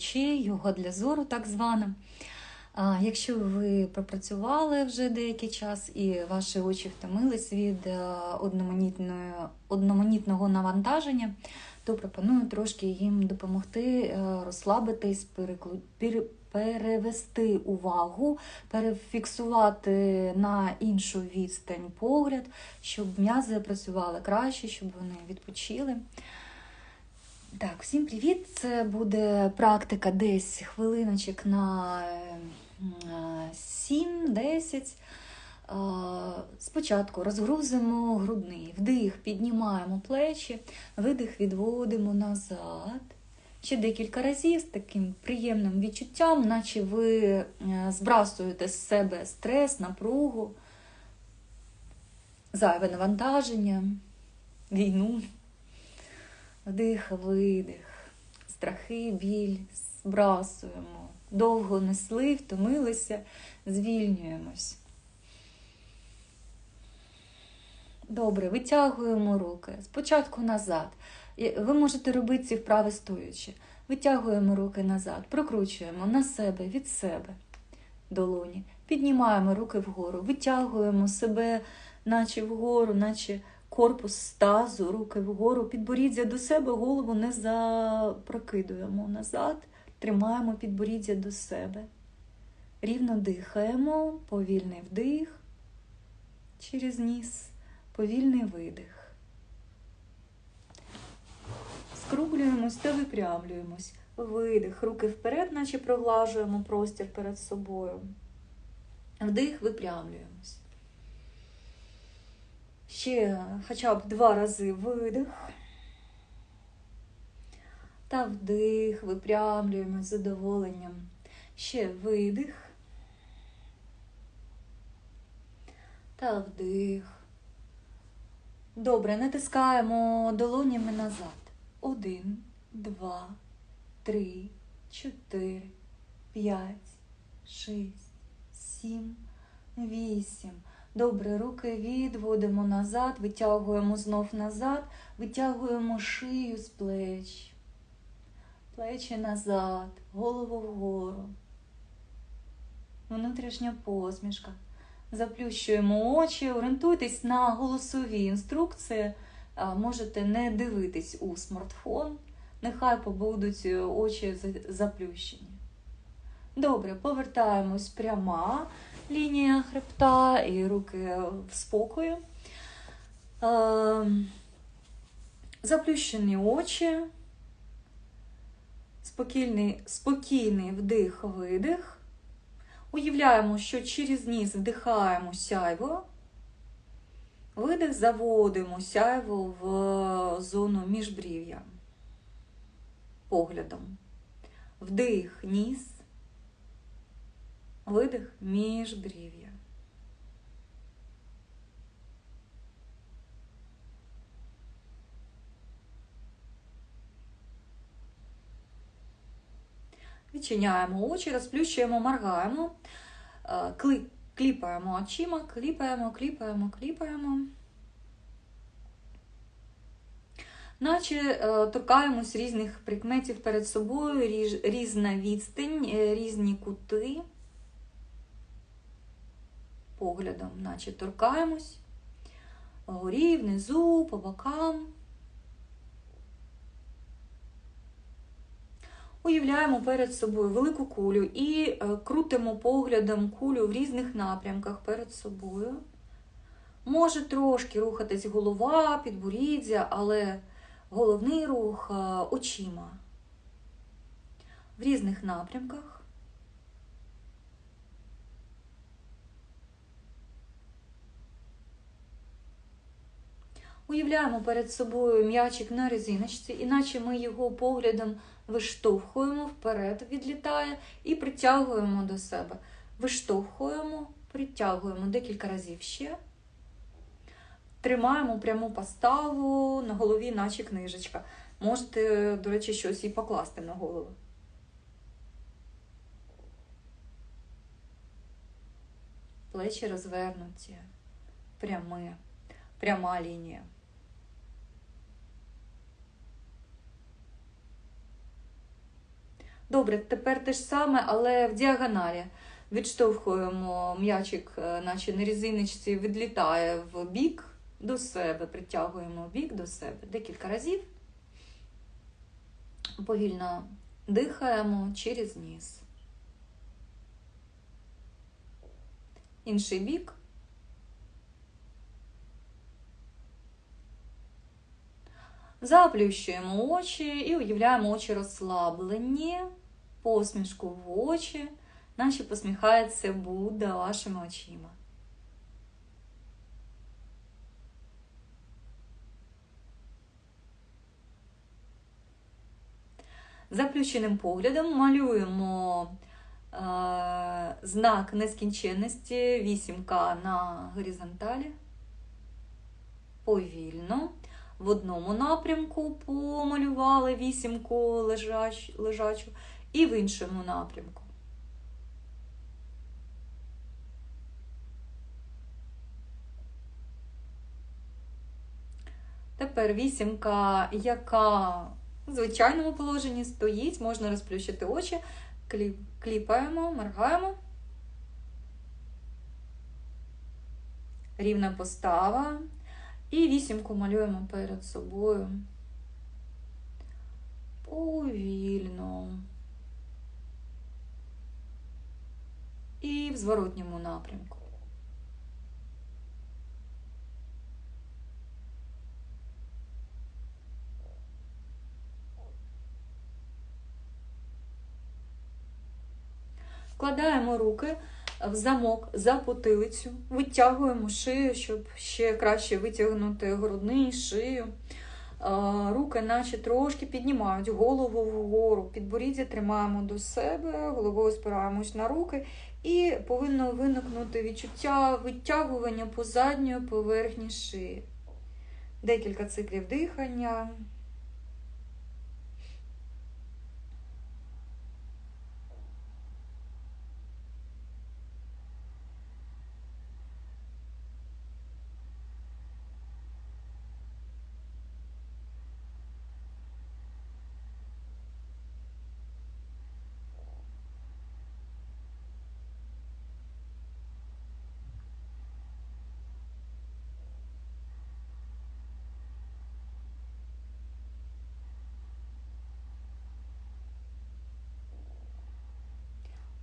очей, йога для зору, так звана. Якщо ви пропрацювали вже деякий час і ваші очі втомились від е, одноманітного навантаження, то пропоную трошки їм допомогти е, розслабитись, перевести увагу, перефіксувати на іншу відстань погляд, щоб м'язи працювали краще, щоб вони відпочили. Так, всім привіт! Це буде практика десь хвилиночок на 7-10. Спочатку розгрузимо грудний, вдих, піднімаємо плечі, видих, відводимо назад. Ще декілька разів з таким приємним відчуттям, наче ви е, збрасуєте з себе стрес, напругу, зайве навантаження, війну. Вдих, видих, страхи, біль, збрасуємо. Довго несли, втомилися, звільнюємось. Добре, витягуємо руки. Спочатку назад. Ви можете робити ці вправи стоячи. Витягуємо руки назад, прокручуємо на себе, від себе долоні. Піднімаємо руки вгору, витягуємо себе, наче вгору, наче корпус стазу, руки вгору, підборіддя до себе, голову не запрокидуємо назад, тримаємо підборіддя до себе. Рівно дихаємо, повільний вдих через ніс, повільний видих. Скруглюємось та випрямлюємось. Видих, руки вперед, наче проглажуємо простір перед собою. Вдих, випрямлюємось. Ще хоча б два рази видих. Та вдих, випрямлюємо з задоволенням. Ще видих. Та вдих. Добре, натискаємо долонями назад. Один, два, три, чотири, п'ять, шість, сім, вісім. Добре, руки відводимо назад, витягуємо знов назад, витягуємо шию з плеч, плечі назад, голову вгору. Внутрішня посмішка. Заплющуємо очі, орієнтуйтесь на голосові інструкції. Можете не дивитись у смартфон, нехай побудуть очі заплющені. Добре, повертаємось пряма лінія хребта і руки в спокою. Ем, заплющені очі, спокійний, спокійний вдих-видих. Уявляємо, що через ніс вдихаємо сяйво, видих, заводимо сяйво в зону міжбрів'я поглядом. Вдих, ніс, видих міжбрів'я. Відчиняємо очі, розплющуємо, моргаємо, е, кліпаємо очима, кліпаємо, кліпаємо, кліпаємо. Наче е, торкаємось різних прикметів перед собою, різна відстань, е, різні кути поглядом, наче торкаємось, вгорі, внизу, по бокам. Уявляємо перед собою велику кулю і е, крутимо поглядом кулю в різних напрямках перед собою. Може трошки рухатись голова, підборіддя, але головний рух е, очима в різних напрямках. Уявляємо перед собою м'ячик на резиночці, іначе ми його поглядом виштовхуємо вперед, відлітає і притягуємо до себе. Виштовхуємо, притягуємо декілька разів ще. Тримаємо пряму поставу на голові, наче книжечка. Можете, до речі, щось і покласти на голову. Плечі розвернуті, пряме, пряма лінія. Добре, тепер те ж саме, але в діагоналі. Відштовхуємо м'ячик, е, наче на різиночці, відлітає в бік до себе, притягуємо бік до себе декілька разів. Повільно дихаємо через ніс. Інший бік. Заплющуємо очі і уявляємо очі розслаблені, посмішку в очі, наче посміхається Будда вашими очима. Заплющеним поглядом малюємо е, знак нескінченності, вісімка на горизонталі. Повільно. В одному напрямку помалювали вісімку лежач, лежачу, і в іншому напрямку. Тепер вісімка, яка в звичайному положенні стоїть, можна розплющити очі, кліпаємо, моргаємо. Рівна постава. І вісімку малюємо перед собою. Повільно. І в зворотньому напрямку. Вкладаємо руки в замок за потилицю, витягуємо шию, щоб ще краще витягнути грудний шию. Руки наче трошки піднімають голову вгору, підборіддя тримаємо до себе, головою спираємось на руки, і повинно виникнути відчуття витягування по задньої поверхні шиї. Декілька циклів дихання.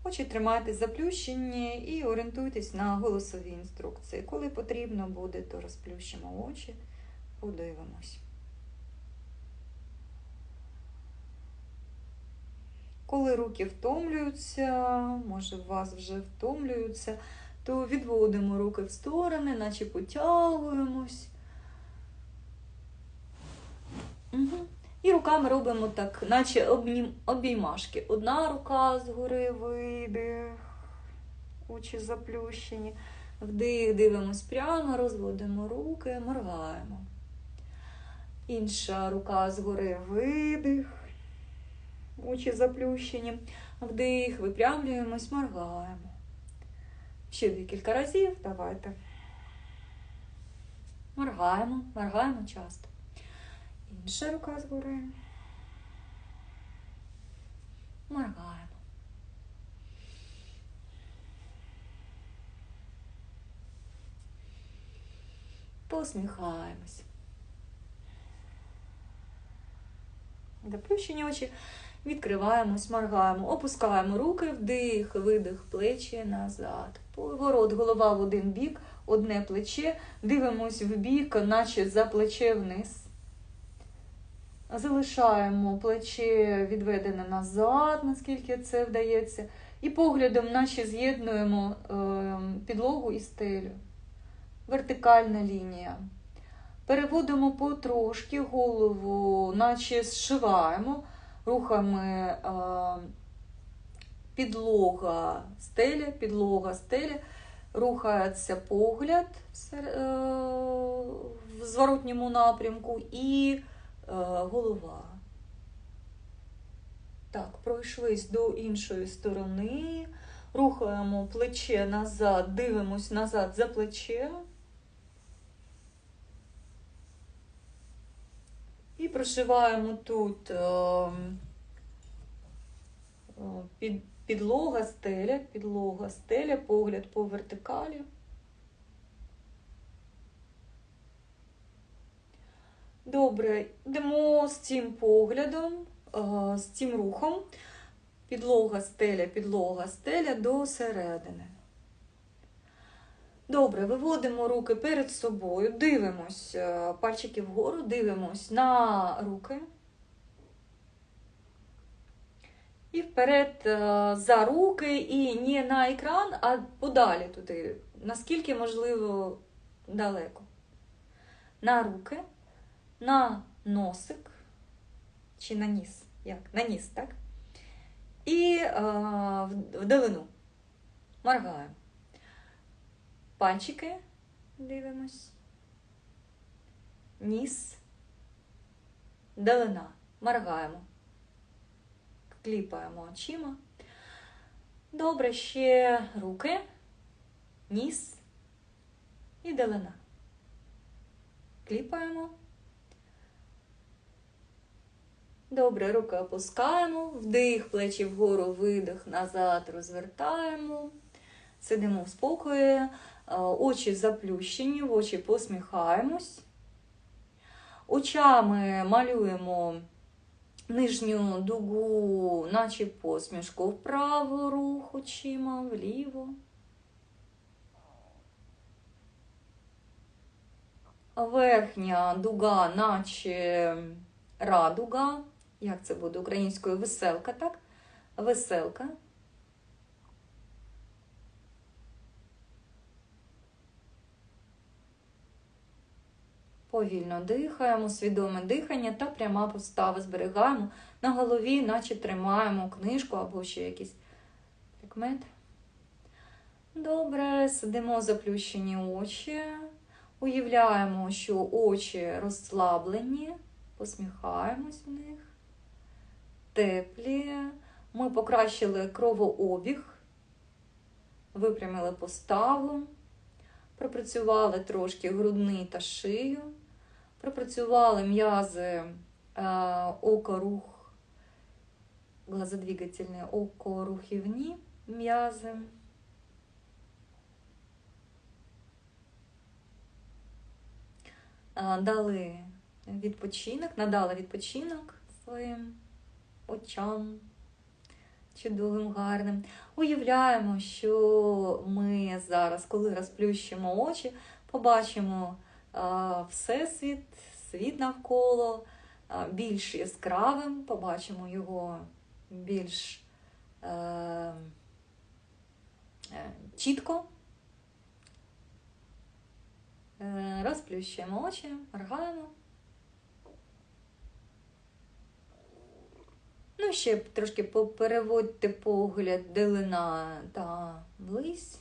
Очі тримайте заплющені і орієнтуйтесь на голосові інструкції. Коли потрібно буде, то розплющимо очі, подивимось. Коли руки втомлюються, може у вас вже втомлюються, то відводимо руки в сторони, наче потягуємось. Угу. І руками робимо так, наче обіймашки. Одна рука згори видих, очі заплющені. Вдих, дивимось прямо, розводимо руки, моргаємо. Інша рука згори видих, очі заплющені. Вдих, випрямлюємось, моргаємо. Ще декілька разів. Давайте. Моргаємо, моргаємо часто. Інша рука згори. Моргаємо. Посміхаємось. Доплющені очі. Відкриваємось, моргаємо, опускаємо руки, вдих, видих, плечі назад. Поворот, голова в один бік, одне плече. Дивимось в бік, наче за плече вниз. Залишаємо плече відведене назад, наскільки це вдається, і поглядом наче з'єднуємо ем, підлогу і стелю. Вертикальна лінія. Переводимо потрошки голову, наче зшиваємо рухами ем, підлога, стеля, підлога, стеля. Рухається погляд е, в зворотньому напрямку. і голова. Так, пройшлись до іншої сторони, рухаємо плече назад, дивимось назад за плече. І прошиваємо тут е, під, підлога, стеля, підлога, стеля, погляд по вертикалі. Добре, йдемо з цим поглядом, е, з цим рухом. Підлога, стеля, підлога, стеля до середини. Добре, виводимо руки перед собою, дивимось е, пальчики вгору, дивимось на руки. І вперед е, за руки, і не на екран, а подалі туди, наскільки можливо далеко. На руки, на носик чи на ніс. Як? На ніс, так? І е, в-. Моргаємо. Пальчики дивимось. Ніс. Далина. Моргаємо. Кліпаємо очима. Добре, ще руки, ніс і далина. Кліпаємо. Добре, руки опускаємо, вдих, плечі вгору, видих, назад розвертаємо. Сидимо в спокої, е, очі заплющені, в очі посміхаємось. Очами малюємо нижню дугу, наче посмішку вправо, рух очима, вліво. Верхня дуга, наче радуга. Як це буде українською веселка, так? Веселка. Повільно дихаємо, свідоме дихання та пряма постава зберігаємо на голові, наче тримаємо книжку або ще якийсь предмет. Добре, сидимо заплющені очі. Уявляємо, що очі розслаблені, посміхаємось в них, теплі. Ми покращили кровообіг, випрямили поставу, пропрацювали трошки грудний та шию, пропрацювали м'язи е, окорух, глазодвигательні, окорухівні м'язи. Е, Дали відпочинок, надали відпочинок своїм очам чудовим, гарним. Уявляємо, що ми зараз, коли розплющимо очі, побачимо Всесвіт, світ навколо більш яскравим, побачимо його більш е, е, чітко. Е, Розплющуємо очі, моргаємо. Ну, ще трошки переводьте погляд дилина та близь.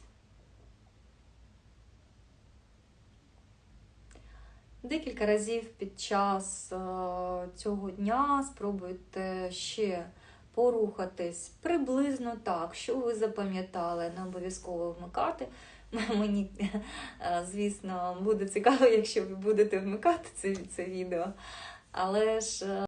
Декілька разів під час е, цього дня спробуйте ще порухатись приблизно так, що ви запам'ятали, не обов'язково вмикати. Мені, е, звісно, буде цікаво, якщо ви будете вмикати це, це відео. Але ж е,